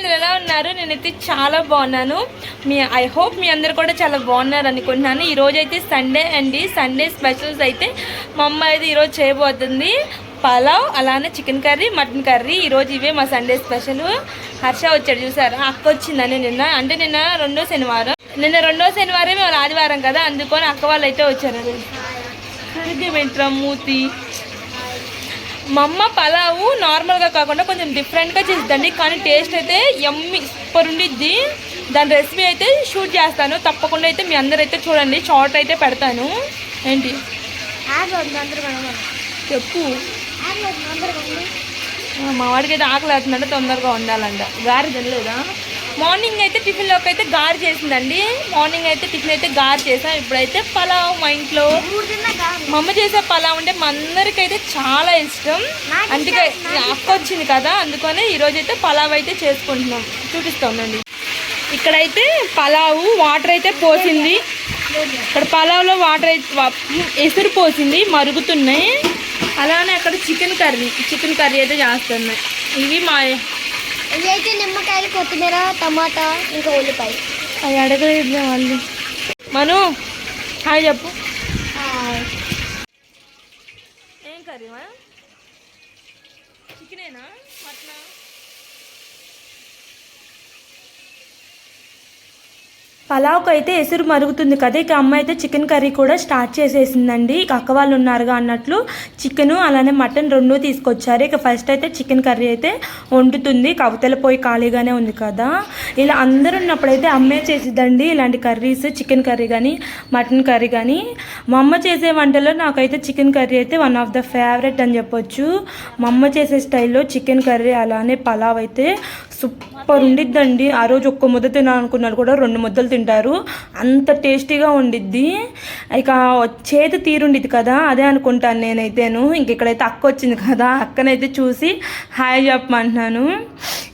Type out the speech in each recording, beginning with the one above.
అందరూ ఎలా ఉన్నారు? నేనైతే చాలా బాగున్నాను. మీ ఐ హోప్ మీ అందరు కూడా చాలా బాగున్నారు అనుకుంటున్నాను. ఈరోజు అయితే సండే అండి. సండే స్పెషల్స్ అయితే మా అమ్మ అయితే ఈరోజు చేయబోతుంది. పలావ్ అలానే చికెన్ కర్రీ మటన్ కర్రీ ఈరోజు ఇవే మా సండే స్పెషల్ హర్ష వచ్చాడు చూసారు? అక్క వచ్చిందని నిన్న. అంటే నిన్న రెండో శనివారం. నిన్న రెండో శనివారం మేము ఆదివారం కదా. అందుకొని అక్క వాళ్ళు అయితే వచ్చారు సరిగ్గా మూతి మా అమ్మ పలావు నార్మల్గా కాకుండా కొంచెం డిఫరెంట్గా చేస్తుందండి కానీ టేస్ట్ అయితే ఎమ్మి సూపర్ ఉండిద్ది. దాని రెసిపీ అయితే షూట్ చేస్తాను. తప్పకుండా అయితే మీ అందరూ అయితే చూడండి. షార్ట్ అయితే పెడతాను. ఏంటి? చెప్పు. మా వాడికి అయితే ఆకలి అవుతుందంటే తొందరగా ఉండాలంట గారి తినలేదా? మార్నింగ్ అయితే టిఫిన్లోకి అయితే గారు చేసిందండి. మార్నింగ్ అయితే టిఫిన్ అయితే గారు చేసాం. ఇప్పుడైతే పలావ్ మా ఇంట్లో మా అమ్మ చేసే పలావ్ అంటే మా అందరికైతే చాలా ఇష్టం. అందుకే అక్క వచ్చింది కదా అందుకనే ఈరోజు అయితే పలావ్ అయితే చేసుకుంటున్నాం. చూపిస్తామండి ఇక్కడైతే పలావు వాటర్ అయితే పోసింది. ఇక్కడ పలావ్లో వాటర్ అయితే ఎసురు పోసింది మరుగుతున్నాయి. అలానే అక్కడ చికెన్ కర్రీ చికెన్ కర్రీ అయితే చేస్తున్నాయి. ఇవి మా ఇదైతే నిమ్మకాయలు కొత్తిమీర టమాటా ఇంకా ఉల్లిపాయ. అవి అడగలేదు వాళ్ళు. మను హాయ్ చెప్పు. ఏం కర్రీ మా? చికెనేనా? మటనా? పలావ్కి అయితే ఎసురు మరుగుతుంది కదా ఇక అమ్మ అయితే చికెన్ కర్రీ కూడా స్టార్ట్ చేసేసిందండి. ఇక అక్క వాళ్ళు ఉన్నారుగా అన్నట్లు చికెను అలానే మటన్ రెండు తీసుకొచ్చారు. ఇక ఫస్ట్ అయితే చికెన్ కర్రీ అయితే వండుతుంది. కవతల పోయి ఖాళీగానే ఉంది కదా. ఇలా అందరూ ఉన్నప్పుడైతే అమ్మే చేసిద్దండి ఇలాంటి కర్రీస్ చికెన్ కర్రీ కానీ మటన్ కర్రీ కానీ మా అమ్మ చేసే వంటలో నాకైతే చికెన్ కర్రీ అయితే వన్ ఆఫ్ ద ఫేవరెట్ అని చెప్పొచ్చు. మా అమ్మ చేసే స్టైల్లో చికెన్ కర్రీ అలానే పలావ్ అయితే సూపర్ ఉండిద్దండి. ఆ రోజు ఒక్క ముద్ద తినాలనుకున్నారు కూడా రెండు ముద్దలు తింటారు. అంత టేస్టీగా ఉండిద్ది. ఇక చేతి తీరుండిద్ది కదా అదే అనుకుంటాను నేనైతేను. ఇంక ఇక్కడైతే అక్క వచ్చింది కదా అక్కనైతే చూసి హాయ్ చెప్పమంటున్నాను.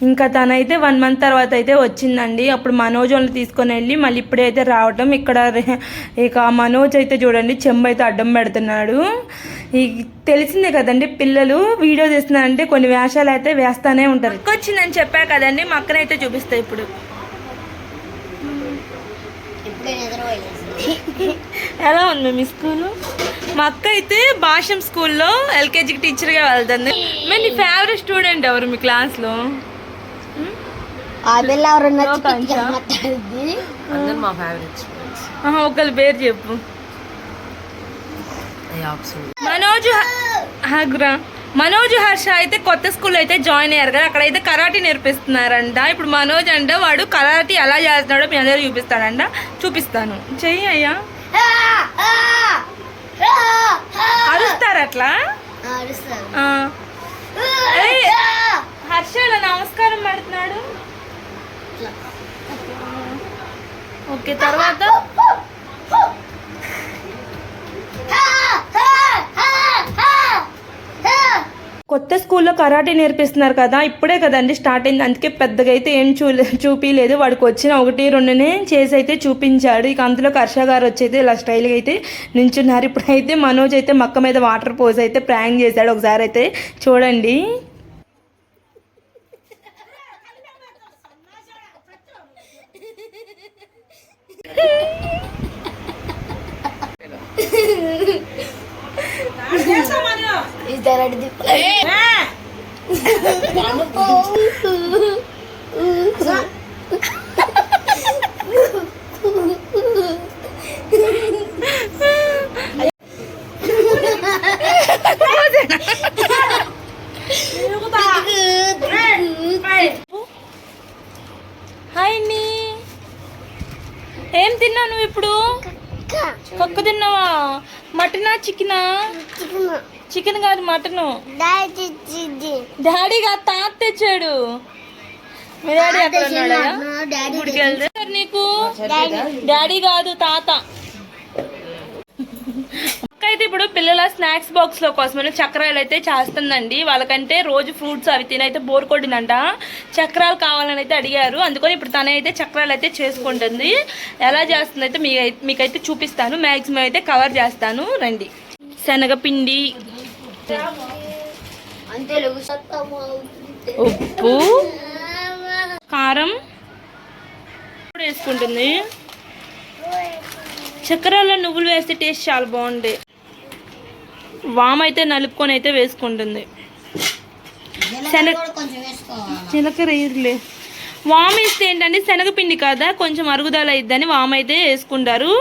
ఇంకా తనైతే వన్ మంత్ తర్వాత అయితే వచ్చిందండి. అప్పుడు మనోజ్ తీసుకొని వెళ్ళి మళ్ళీ ఇప్పుడైతే రావటం. ఇక్కడ ఇక మనోజ్ అయితే చూడండి చెంబు అయితే అడ్డం పెడుతున్నాడు. ఈ తెలిసిందే కదండి పిల్లలు వీడియో తీస్తున్నారంటే కొన్ని వేషాలు అయితే వేస్తానే ఉంటారు. వచ్చిందని చెప్పా కదండి మా అక్కనైతే చూపిస్తా ఇప్పుడు. ఎలా ఉంది మీ స్కూలు? మా అక్క అయితే భాషం స్కూల్లో ఎల్కేజీకి టీచర్గా వెళ్తుంది. మరి నీ ఫేవరెట్ స్టూడెంట్ ఎవరు మీ క్లాస్లో? ఒకళ్ళ పేరు చెప్పు. మనోజ్ హగ్రా మనోజ్ హర్ష అయితే కొత్త స్కూల్ అయితే జాయిన్ అయ్యారు కదా అక్కడైతే కరాటీ నేర్పిస్తున్నారంట. ఇప్పుడు మనోజ్ అంట వాడు కరాటీ ఎలా చేస్తున్నాడో మీ అందరూ చూపిస్తాడంట. చూపిస్తాను. చెయ్యి అయ్యా. అరుస్తారు అట్లా? హర్ష ఇలా నమస్కారం పెడుతున్నాడు. ఓకే తర్వాత? కొత్త స్కూల్లో కరాటే నేర్పిస్తున్నారు కదా ఇప్పుడే కదండి స్టార్ట్ అయింది. అందుకే పెద్దగా అయితే ఏం చూ చూపించలేదు వాడికి వచ్చిన ఒకటి రెండునే చేసి అయితే చూపించాడు. ఇక అందులో కర్ష గారు వచ్చి అయితే ఇలా స్టైల్గా అయితే నించున్నారు. ఇప్పుడైతే మనోజ్ అయితే మక్క మీద వాటర్ పోసి అయితే ప్రాంక్ చేశాడు. ఒకసారి అయితే చూడండి. ఇద్దరు హాయ్ నీ ఏం తిన్నావు నువ్వు ఇప్పుడు? పక్క తిన్నావా? మటనా చికెనా? చికెన్ కాదు మటను. డాడీ కాదు తాత తెచ్చాడు. మీ డాడీ అక్కడ ఉన్నాడా గుడికి వెళ్తే సరే నీకు? డాడీ. కాదు తాత. అక్క అయితే ఇప్పుడు పిల్లల స్నాక్స్ బాక్స్లో కోసమని చక్రాలు అయితే చేస్తుందండి. వాళ్ళకంటే రోజు ఫ్రూట్స్ అవి తినైతే బోర్ కొట్టిందంట. చక్రాలు కావాలని అయితే అడిగారు. అందుకని ఇప్పుడు తనైతే చక్రాలు అయితే చేసుకుంటుంది. ఎలా చేస్తుందైతే మీ మీకైతే చూపిస్తాను. మ్యాక్సిమం అయితే కవర్ చేస్తాను. రండి. శనగపిండి. ఉప్పు. కారం. కూడా వేసుకుంటుంది. చక్కెరలో నువ్వులు వేస్తే టేస్ట్ చాలా బాగుంది వామ్ అయితే నలుపుకొని అయితే వేసుకుంటుంది. జీలకర్ర వేయరులే వామ్ వేస్తే ఏంటంటే శనగపిండి కదా? కొంచెం అరుగుదల అయిద్దని వామ్ అయితే వేసుకుంటారు.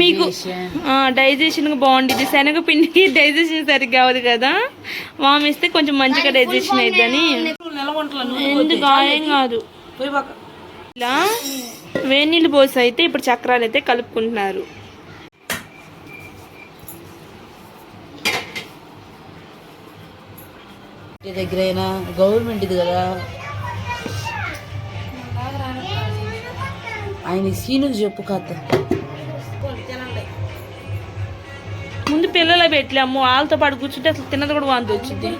మీకు డైజెషన్ బాగుంటుంది శనగపిండికి డైజెషన్ సరిగ్గా అవ్వదు కదా? వామ్ వేస్తే కొంచెం మంచిగా డైజెషన్ అయిద్దని. ఎందుకు? ఏం కాదు. ఇలా వేడి నీళ్ళు పోసి అయితే ఇప్పుడు చక్రాలు అయితే కలుపుకుంటున్నారు. ఇంటి దగ్గర అయినా గవర్నమెంట్ ఇది కదా. ఆయన సీనుకు చెప్పు కథ. ముందు పిల్లలు పెట్టలేము వాళ్ళతో పాటు కూర్చుంటే అసలు తిన్నది కూడా వాంతి వచ్చింది.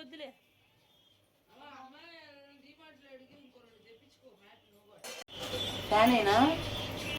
ఇంకొద్దులే ఫ్యాన్ అయినా